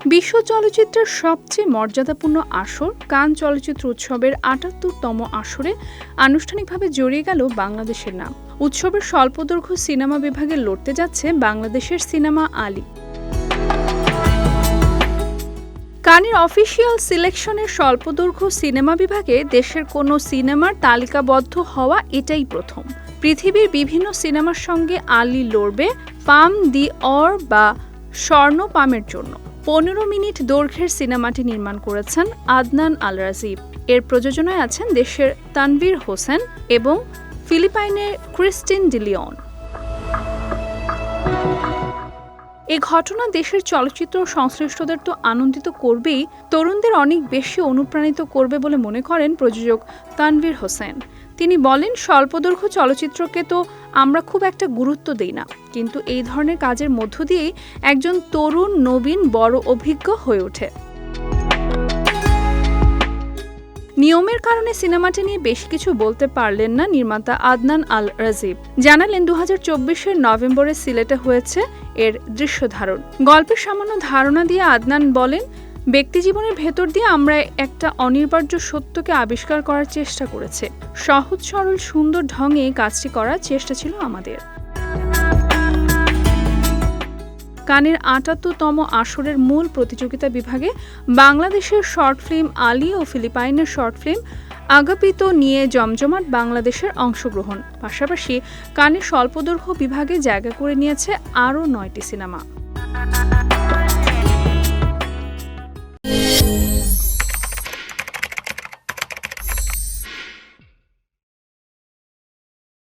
বিশ্ব চলচ্চিত্রের সবচেয়ে মর্যাদাপূর্ণ আসর কান চলচ্চিত্র উৎসবের আটাত্তরতম আসরে আনুষ্ঠানিকভাবে জড়িয়ে গেল বাংলাদেশের নাম। উৎসবের স্বল্পদৈর্ঘ্য সিনেমা বিভাগে লড়তে যাচ্ছে বাংলাদেশের সিনেমা আলী। কানের অফিসিয়াল সিলেকশনের স্বল্পদৈর্ঘ্য সিনেমা বিভাগে দেশের কোনো সিনেমার তালিকাবদ্ধ হওয়া এটাই প্রথম। পৃথিবীর বিভিন্ন সিনেমার সঙ্গে আলী লড়বে পাম দি অর বা স্বর্ণ পামের জন্য। পনেরো মিনিট দৈর্ঘ্যের সিনেমাটি নির্মাণ করেছেন আদনান আল রাজিব এর প্রযোজনায় আছেন দেশের তানভীর হোসেন এবং ফিলিপাইনের ক্রিস্টিন ডিলিয়ন এই ঘটনা দেশের চলচ্চিত্র সংশ্লিষ্টদের তো আনন্দিত করবেই, তরুণদের অনেক বেশি অনুপ্রাণিত করবে বলে মনে করেন প্রযোজক তানভীর হোসেন। তিনি বলেন, স্বল্পদৈর্ঘ্য চলচ্চিত্রকে তো আমরা খুব একটা গুরুত্ব দিই না। কিন্তু এই ধরনের কাজের মধ্য দিয়েই একজন তরুণ, নবীন, বড়, অভিজ্ঞ হয়ে ওঠে। নিয়মের কারণে সিনেমাটি নিয়ে বেশ কিছু বলতে পারলেন না নির্মাতা আদনান আল রাজীব। জানালেন দু হাজার নভেম্বরে সিলেটে হয়েছে এর দৃশ্য ধারণ গল্পের সামান্য ধারণা দিয়ে আদনান বলেন ব্যক্তিজীবনের ভেতর দিয়ে আমরা একটা অনিবার্য সত্যকে আবিষ্কার করার চেষ্টা করেছে। সহজ, সরল, সুন্দর ঢঙে কাজটি করার চেষ্টা ছিল আমাদের। কানের আটাত্তরতম আসরের মূল প্রতিযোগিতা বিভাগে বাংলাদেশের শর্ট ফিল্ম আলী ও ফিলিপাইনের শর্ট ফিল্ম আগাপিত নিয়ে জমজমাট বাংলাদেশের অংশগ্রহণ। পাশাপাশি কানের স্বল্পদৈর্ঘ্য বিভাগে জায়গা করে নিয়েছে আরও নয়টি সিনেমা।